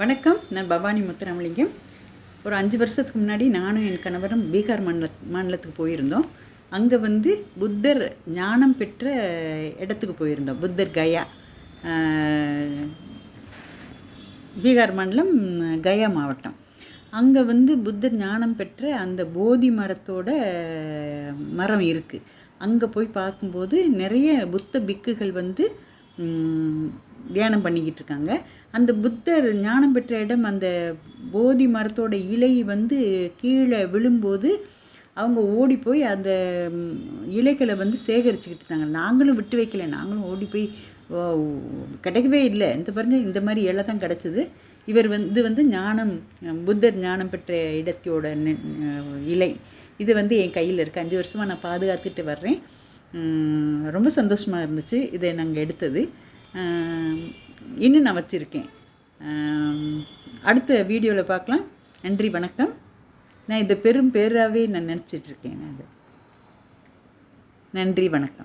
வணக்கம். நான் பவானி முத்துராமலிங்கம். ஒரு அஞ்சு வருஷத்துக்கு முன்னாடி நானும் என் கணவரும் பீகார் மாநில மாநிலத்துக்கு போயிருந்தோம். அங்கே வந்து புத்தர் ஞானம் பெற்ற இடத்துக்கு போயிருந்தோம். புத்தர் கயா. பீகார் மாநிலம் கயா மாவட்டம். அங்கே வந்து புத்தர் ஞானம் பெற்ற அந்த போதி மரத்தோட மரம் இருக்குது அங்கே போய் பார்க்கும்போது நிறைய புத்த பிக்குகள் வந்து தியானம் பண்ணிக்கிட்டு இருக்காங்க அந்த புத்தர் ஞானம் பெற்ற இடம் அந்த போதி மரத்தோட இலை வந்து கீழே விழும்போது அவங்க ஓடி போய் அந்த இலைகளை வந்து சேகரிச்சுக்கிட்டு இருந்தாங்க நாங்களும் விட்டு வைக்கல. நாங்களும் ஓடி போய் ஓ, கிடைக்கவே இல்லை. இந்த பாருங்கள் இந்த மாதிரி இலை தான் கிடச்சிது. இவர் வந்து வந்து ஞானம் புத்தர் ஞானம் பெற்ற இடத்தோட நெ- இலை. இது வந்து என் கையில் இருக்குது அஞ்சு வருஷமாக நான் பாதுகாத்துட்டு வர்றேன். ரொம்ப சந்தோஷமாக இருந்துச்சு. இதை நாங்கள் எடுத்தது. இன்னும் நான் வச்சுருக்கேன். அடுத்த வீடியோவில் பார்க்கலாம். நன்றி வணக்கம். நான் இதை பெரும் பேராகவே நான் நினச்சிட்ருக்கேன் நான் இதை நன்றி வணக்கம்.